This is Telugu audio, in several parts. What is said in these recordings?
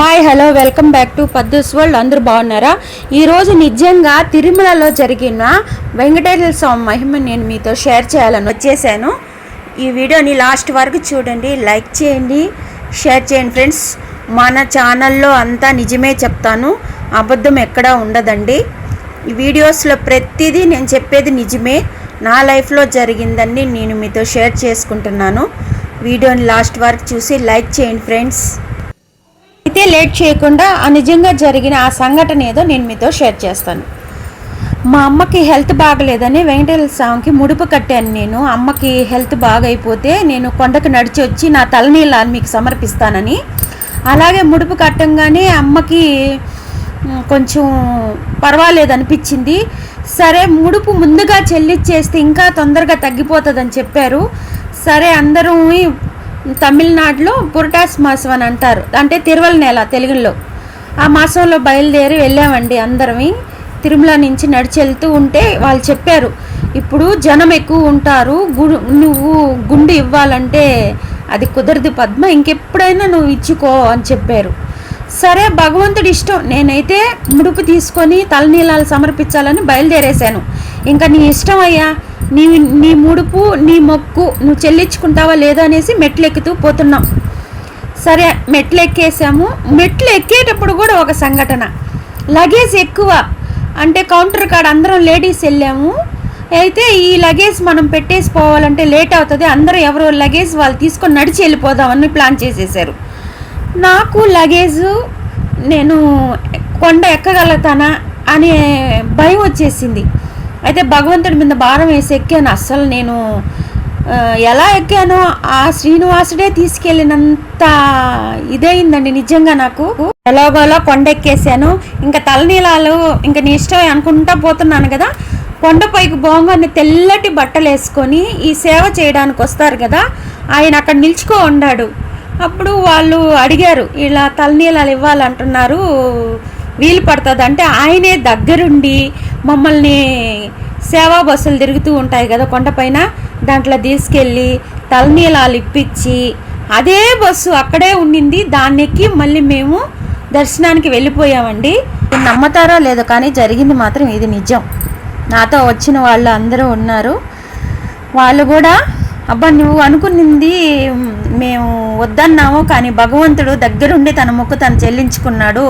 Hi hello welcome back to Paddu's world అందరూ బాగున్నారా? ఈరోజు నిజంగా తిరుమలలో జరిగిన వెంకటేశ్వర స్వామి మహిమ నేను మీతో షేర్ చేయాలని వచ్చేసాను. ఈ వీడియోని లాస్ట్ వరకు చూడండి లైక్ చేయండి షేర్ చేయండి ఫ్రెండ్స్ మన ఛానల్లో అంతా నిజమే చెప్తాను అబద్ధం ఎక్కడా ఉండదండి. ఈ వీడియోస్లో ప్రతిదీ నేను చెప్పేది నిజమే. నా లైఫ్లో జరిగిందని నేను మీతో షేర్ చేసుకుంటున్నాను. వీడియోని లాస్ట్ వరకు చూసి లైక్ చేయండి ఫ్రెండ్స్ అయితే లేట్ చేయకుండా ఆ నిజంగా జరిగిన ఆ సంఘటన ఏదో నేను మీతో షేర్ చేస్తాను. మా అమ్మకి హెల్త్ బాగలేదని వెంకటేశ్వర స్వామికి ముడుపు కట్టాను నేను. అమ్మకి హెల్త్ బాగైపోతే నేను కొండకు నడిచి వచ్చి నా తలనీళ్ళని మీకు సమర్పిస్తానని. అలాగే ముడుపు కట్టంగానే అమ్మకి కొంచెం పర్వాలేదు అనిపించింది సరే ముడుపు ముందుగా చెల్లిచ్చేస్తే ఇంకా తొందరగా తగ్గిపోతుందని చెప్పారు. సరే అందరూ తమిళనాడులో పురటాస్ మాసం అని అంటారు. అంటే తిరువల నెల తెలుగులో. ఆ మాసంలో బయలుదేరి వెళ్ళామండి అందరం తిరుమల నుంచి నడిచి వెళ్తూ ఉంటే వాళ్ళు చెప్పారు ఇప్పుడు జనం ఎక్కువ ఉంటారు గు నువ్వు గుండు ఇవ్వాలంటే అది కుదరదు పద్మ ఇంకెప్పుడైనా నువ్వు ఇచ్చుకో అని చెప్పారు. సరే భగవంతుడి ఇష్టం. నేనైతే ముడుపు తీసుకొని తలనీలాలు సమర్పించాలని బయలుదేరేశాను. ఇంకా నీ ఇష్టం అయ్యా నీ నీ ముడుపు నీ మొక్కు నువ్వు చెల్లించుకుంటావా లేదా అనేసి మెట్లు ఎక్కుతూ పోతున్నాం. సరే మెట్లు ఎక్కేసాము మెట్లు ఎక్కేటప్పుడు కూడా ఒక సంఘటన. లగేజ్ ఎక్కువ. అంటే కౌంటర్ కాడ అందరం లేడీస్ వెళ్ళాము. అయితే ఈ లగేజ్ మనం పెట్టేసి పోవాలంటే లేట్ అవుతుంది. అందరూ ఎవరు లగేజ్ వాళ్ళు తీసుకొని నడిచి వెళ్ళిపోదామని ప్లాన్ చేసేసారు. నాకు లగేజ్ నేను కొండ ఎక్కగలుగుతానా అనే భయం వచ్చేసింది. అయితే భగవంతుడి మీద భారం వేసి ఎక్కాను. అస్సలు నేను ఎలా ఎక్కానో ఆ శ్రీనివాసుడే తీసుకెళ్ళినంత ఇదయిందండి నిజంగా నాకు. ఎలాగోలా కొండ ఎక్కేసాను ఇంకా తలనీలాలు ఇంకా నీ ఇష్టం అనుకుంటా పోతున్నాను కదా. కొండపైకి బొంగని తెల్లటి బట్టలు వేసుకొని ఈ సేవ చేయడానికి వస్తారు కదా. ఆయన అక్కడ నిల్చుకో ఉన్నాడు అప్పుడు వాళ్ళు అడిగారు ఇలా తలనీలాలు ఇవ్వాలంటున్నారు. వీలు పడుతుంది అంటే ఆయనే దగ్గరుండి మమ్మల్ని సేవా బస్సులు తిరుగుతూ ఉంటాయి కదా కొండపైన దాంట్లో తీసుకెళ్ళి తలనీలాలు ఇప్పించి అదే బస్సు అక్కడే ఉండింది. దాన్నెక్కి మళ్ళీ మేము దర్శనానికి వెళ్ళిపోయామండి. నమ్మతారో లేదో కానీ జరిగింది మాత్రం ఇది నిజం. నాతో వచ్చిన వాళ్ళు అందరూ ఉన్నారు. వాళ్ళు కూడా అబ్బా నువ్వు అనుకునింది మేము వద్దన్నాము కానీ భగవంతుడు దగ్గరుండి తన మొక్కు తను చెల్లించుకున్నాడు.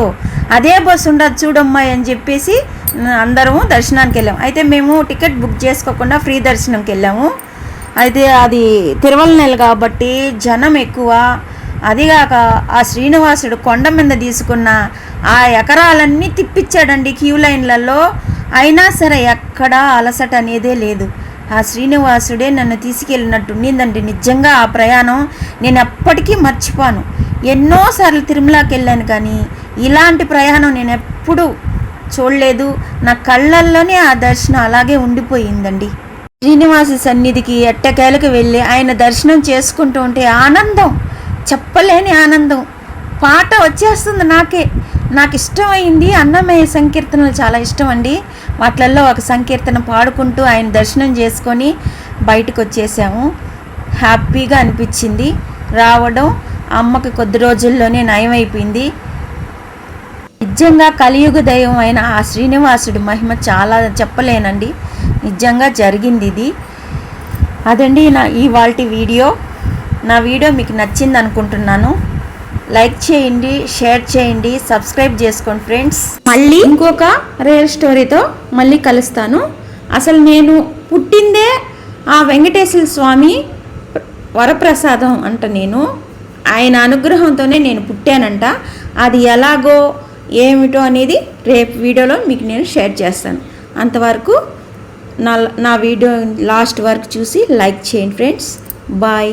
అదే బస్సు ఉండదు చూడమ్మా అని చెప్పేసి అందరము దర్శనానికి వెళ్ళాము. అయితే మేము టికెట్ బుక్ చేసుకోకుండా ఫ్రీ దర్శనంకి వెళ్ళాము. అయితే అది తిరువల నెల కాబట్టి జనం ఎక్కువ. అదిగాక ఆ శ్రీనివాసుడు కొండ మీద తీసుకున్న ఆ ఎకరాలన్నీ తిప్పించాడండి క్యూ లైన్లలో. అయినా సరే ఎక్కడా అలసట అనేదే లేదు. ఆ శ్రీనివాసుడే నన్ను తీసుకెళ్ళినట్టు ఉండిందండి నిజంగా ఆ ప్రయాణం నేను ఎప్పటికీ మర్చిపోను. ఎన్నోసార్లు తిరుమలకి వెళ్ళాను కానీ ఇలాంటి ప్రయాణం నేను ఎప్పుడూ చూడలేదు. నా కళ్ళల్లోనే ఆ దర్శనం అలాగే ఉండిపోయిందండి. శ్రీనివాస సన్నిధికి ఎట్టకేలకు వెళ్ళి ఆయన దర్శనం చేసుకుంటూ ఉంటే ఆనందం చెప్పలేని ఆనందం. పాట వచ్చేస్తుంది నాకే. నాకు ఇష్టమైంది అన్నమయ్య సంకీర్తనలు చాలా ఇష్టం అండి వాటిల్లో ఒక సంకీర్తన పాడుకుంటూ ఆయన దర్శనం చేసుకొని బయటకు వచ్చేసాము హ్యాపీగా అనిపించింది. రావడం అమ్మకి కొద్ది రోజుల్లోనే నయమైపోయింది. నిజంగా కలియుగ దైవం అయిన ఆ శ్రీనివాసుడి మహిమ చాలా చెప్పలేనండి. నిజంగా జరిగింది ఇది. అదండి నా ఇవాళ వీడియో. నా వీడియో మీకు నచ్చింది అనుకుంటున్నాను లైక్ చేయండి షేర్ చేయండి సబ్స్క్రైబ్ చేసుకోండి ఫ్రెండ్స్. మళ్ళీ ఇంకొక రియల్ స్టోరీతో మళ్ళీ కలుస్తాను. అసలు నేను పుట్టిందే ఆ వెంకటేశ్వర స్వామి వరప్రసాదం అంట నేను. ఆయన అనుగ్రహంతోనే నేను పుట్టానంట. అది ఎలాగో ఏమిటో అనేది రేపు వీడియోలో మీకు నేను షేర్ చేస్తాను. అంతవరకు నా నా వీడియో లాస్ట్ వరకు చూసి లైక్ చేయండి ఫ్రెండ్స్. బాయ్.